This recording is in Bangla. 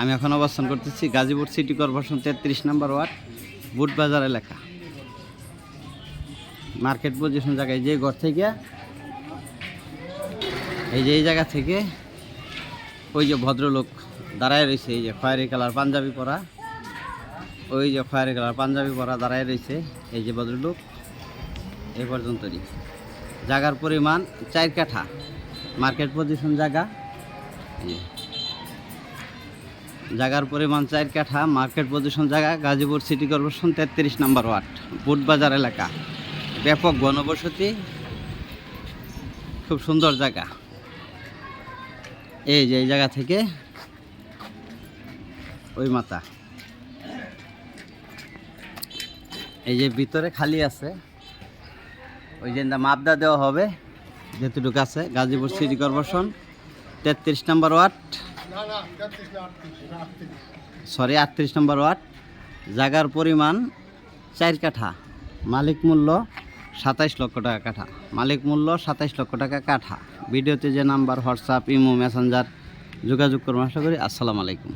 আমি এখন অবস্থান করতেছি গাজীপুর সিটি কর্পোরেশন তেত্রিশ নম্বর ওয়ার্ড বুট বাজার এলাকা। মার্কেট পজিশন জায়গায় যে ঘর থেকে, এই যে এই জায়গা থেকে, ওই যে ভদ্রলোক দাঁড়ায় রয়েছে, এই যে খয়েরি কালার পাঞ্জাবি পরা। ওই যে খয়েরি কালার পাঞ্জাবি পরা দাঁড়ায় রয়েছে, এই যে ভদ্রলোক, এই পর্যন্তই। জায়গার পরিমাণ চার কাঠা। মার্কেট পজিশন জায়গা। জায়গার পরিমাণ চার কাঠা মার্কেট পজিশন জায়গা, গাজীপুর সিটি কর্পোরেশন তেত্রিশ নম্বর ওয়ার্ড বুটবাজার এলাকা। ব্যাপক ঘনবসতি খুব সুন্দর জায়গা। এই যে এই জায়গা থেকে ওই মাথা। এই যে ভিতরে খালি আছে, ওই যে মাপদা দেওয়া হবে, যেটুকু আছে, গাজীপুর সিটি কর্পোরেশন তেত্রিশ নম্বর ওয়ার্ড সরি, আটত্রিশ নম্বর ওয়ার্ড। জাগার পরিমাণ চার কাঠা। মালিক মূল্য সাতাইশ লক্ষ টাকা কাঠা। মালিক মূল্য সাতাইশ লক্ষ টাকা কাঠা। ভিডিওতে যে নাম্বার, হোয়াটসঅ্যাপ, ইমো, মেসেঞ্জার যোগাযোগ করুন, আশা করি। আসসালামু আলাইকুম।